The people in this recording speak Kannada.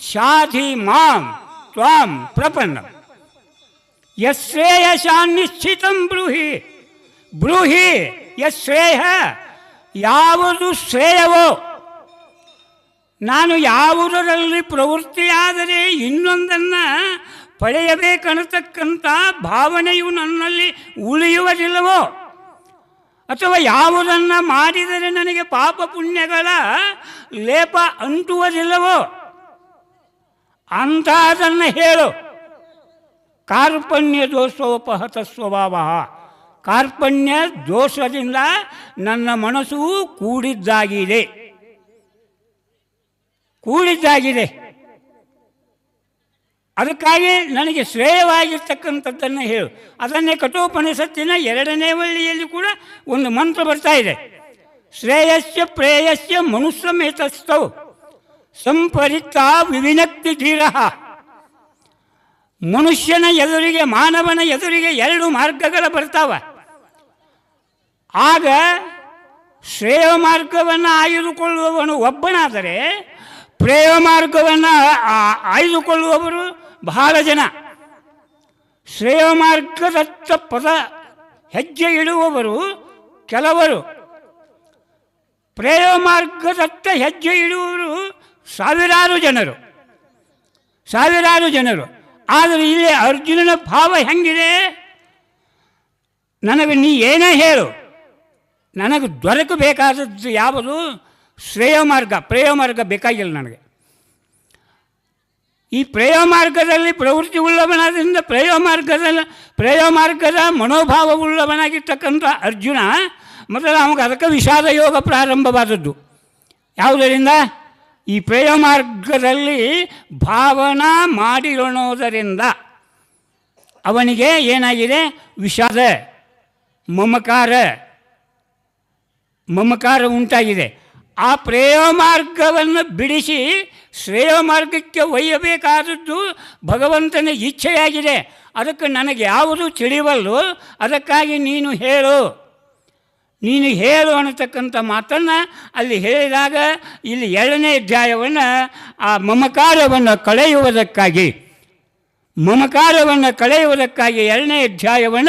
ಶಾಧಿ ಮಾಂ ತ್ವಾಂ ಪ್ರಪನ್ನ. ಯಶ್ರೇಯಶಾನ್ನಿಶ್ಚಿತಂ ಬ್ರೂಹಿ. ಬ್ರೂಹಿ ಯಶ್ರೇಯ ಯಾವುದು ಶ್ರೇಯವೋ? ನಾನು ಯಾವುದರಲ್ಲಿ ಪ್ರವೃತ್ತಿಯಾದರೆ ಇನ್ನೊಂದನ್ನು ಪಡೆಯಬೇಕನ್ನತಕ್ಕಂಥ ಭಾವನೆಯು ನನ್ನಲ್ಲಿ ಉಳಿಯುವುದಿಲ್ಲವೋ? ಅಥವಾ ಯಾವುದನ್ನು ಮಾಡಿದರೆ ನನಗೆ ಪಾಪ ಪುಣ್ಯಗಳ ಲೇಪ ಅಂಟುವುದಿಲ್ಲವೋ? ಅಂಥದನ್ನು ಹೇಳು. ಕಾರ್ಪಣ್ಯ ದೋಷೋಪಹತ ಸ್ವಭಾವ. ಕಾರ್ಪಣ್ಯ ದೋಷದಿಂದ ನನ್ನ ಮನಸ್ಸು ಕೂಡಿದ್ದಾಗಿದೆ. ಕೂಡಿದ್ದಾಗಿದೆ. ಅದಕ್ಕಾಗಿ ನನಗೆ ಶ್ರೇಯವಾಗಿರ್ತಕ್ಕಂಥದ್ದನ್ನು ಹೇಳು. ಅದನ್ನೇ ಕಠೋಪನಿಷತ್ತಿನ ಎರಡನೇ ವಳ್ಳಿಯಲ್ಲಿ ಕೂಡ ಒಂದು ಮಂತ್ರ ಬರ್ತಾ ಇದೆ. ಶ್ರೇಯಸ್ಯ ಪ್ರೇಯಸ್ಯ ಮನುಷ್ಯಮೇತಸ್ಥೌ ಸಂಪರಿತ ವಿವಿನಕ್ತಿ ಧೀರ. ಮನುಷ್ಯನ ಎದುರಿಗೆ, ಮಾನವನ ಎದುರಿಗೆ ಎರಡು ಮಾರ್ಗಗಳು ಬರ್ತಾವ. ಆಗ ಶ್ರೇಯ ಮಾರ್ಗವನ್ನು ಆಯ್ದುಕೊಳ್ಳುವವನು ಒಬ್ಬನಾದರೆ, ಪ್ರೇಯ ಮಾರ್ಗವನ್ನು ಆಯ್ದುಕೊಳ್ಳುವವರು ಬಹಳ ಜನ. ಶ್ರೇಯ ಮಾರ್ಗದತ್ತ ಪದ ಹೆಜ್ಜೆ ಇಡುವವರು ಕೆಲವರು. ಪ್ರೇಯ ಮಾರ್ಗದತ್ತ ಹೆಜ್ಜೆ ಇಡುವವರು ಸಾವಿರಾರು ಜನರು. ಸಾವಿರಾರು ಜನರು. ಆದರೆ ಇಲ್ಲಿ ಅರ್ಜುನನ ಭಾವ ಹೆಂಗಿದೆ? ನನಗೆ ನೀ ಏನೇ ಹೇಳು. ನನಗೆ ದೊರಕಬೇಕಾದದ್ದು ಯಾವುದು? ಶ್ರೇಯ ಮಾರ್ಗ. ಪ್ರೇಯ ಮಾರ್ಗ ಬೇಕಾಗಿಲ್ಲ ನನಗೆ. ಈ ಪ್ರೇಯ ಮಾರ್ಗದಲ್ಲಿ ಪ್ರವೃತ್ತಿ ಉಳ್ಳವನಾದ್ರಿಂದ ಪ್ರೇಯ ಮಾರ್ಗದಲ್ಲಿ ಪ್ರೇಯ ಮಾರ್ಗದ ಮನೋಭಾವ ಉಳ್ಳವನಾಗಿರ್ತಕ್ಕಂಥ ಅರ್ಜುನ ಮೊದಲು ಅವನಿಗೆ ಅದಕ್ಕೆ ವಿಷಾದ ಯೋಗ ಪ್ರಾರಂಭವಾದದ್ದು. ಯಾವುದರಿಂದ? ಈ ಪ್ರೇಯ ಮಾರ್ಗದಲ್ಲಿ ಭಾವನಾ ಮಾಡಿರೋಣೋದರಿಂದ ಅವನಿಗೆ ಏನಾಗಿದೆ? ವಿಷಾದ, ಮಮಕಾರ ಮಮಕಾರ ಉಂಟಾಗಿದೆ. ಆ ಪ್ರೇಯ ಮಾರ್ಗವನ್ನು ಬಿಡಿಸಿ ಶ್ರೇಯ ಮಾರ್ಗಕ್ಕೆ ಒಯ್ಯಬೇಕಾದದ್ದು ಭಗವಂತನ ಇಚ್ಛೆಯಾಗಿದೆ. ಅದಕ್ಕೆ ನನಗೆ ಯಾವುದು ತಿಳಿವಲ್ಲು? ಅದಕ್ಕಾಗಿ ನೀನು ಹೇಳು. ನೀನು ಹೇಳು ಅನ್ನತಕ್ಕಂಥ ಮಾತನ್ನು ಅಲ್ಲಿ ಹೇಳಿದಾಗ ಇಲ್ಲಿ ಎರಡನೇ ಅಧ್ಯಾಯವನ್ನು ಆ ಮಮಕಾರವನ್ನು ಕಳೆಯುವುದಕ್ಕಾಗಿ ಮಮಕಾರವನ್ನು ಕಳೆಯುವುದಕ್ಕಾಗಿ ಎರಡನೇ ಅಧ್ಯಾಯವನ್ನು